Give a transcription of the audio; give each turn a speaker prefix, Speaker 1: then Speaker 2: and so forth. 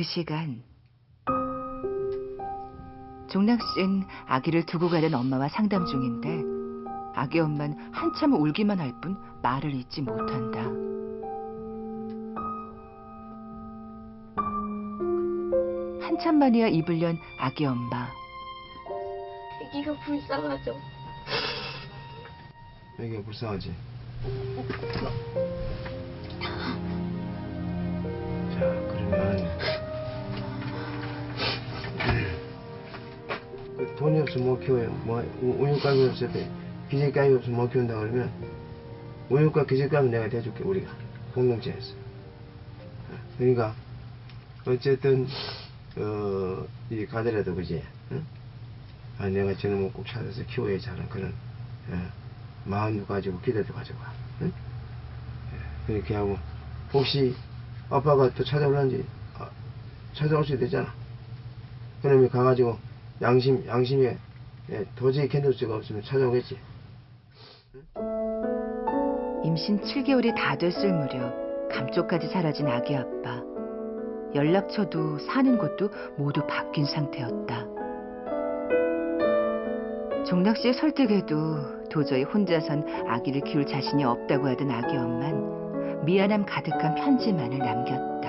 Speaker 1: 그 시간 종락 씨는 아기를 두고 가던 엄마와 상담 중인데 아기 엄마는 한참 울기만 할 뿐 말을 잇지 못한다. 한참 만이야 입을 연 아기 엄마.
Speaker 2: 애기가 불쌍하죠.
Speaker 3: 이게 불쌍하지? 돈이 없으면 못 키워요. 뭐 없을 때 기저값이 없으면 못 키운다 그러면 우유값 기저값은 내가 대줄게 우리가 공동체에서. 그러니까 어쨌든 어, 이 가더라도 그지? 응? 아, 내가 저놈을 꼭 찾아서 키워야지 하는 그런 예, 마음도 가지고 기대도 가지고 응? 예, 그렇게 하고 혹시 아빠가 또 찾아올란지 아, 찾아올 수도 되잖아 그놈이 가가지고 양심 양심에 예, 도저히 견딜 수가 없으면 찾아오겠지
Speaker 1: 임신 7개월이 다 됐을 무렵 감쪽까지 사라진 아기 아빠. 연락처도 사는 곳도 모두 바뀐 상태였다. 종락 씨의 설득에도 도저히 혼자선 아기를 키울 자신이 없다고 하던 아기 엄만 미안함 가득한 편지만을 남겼다.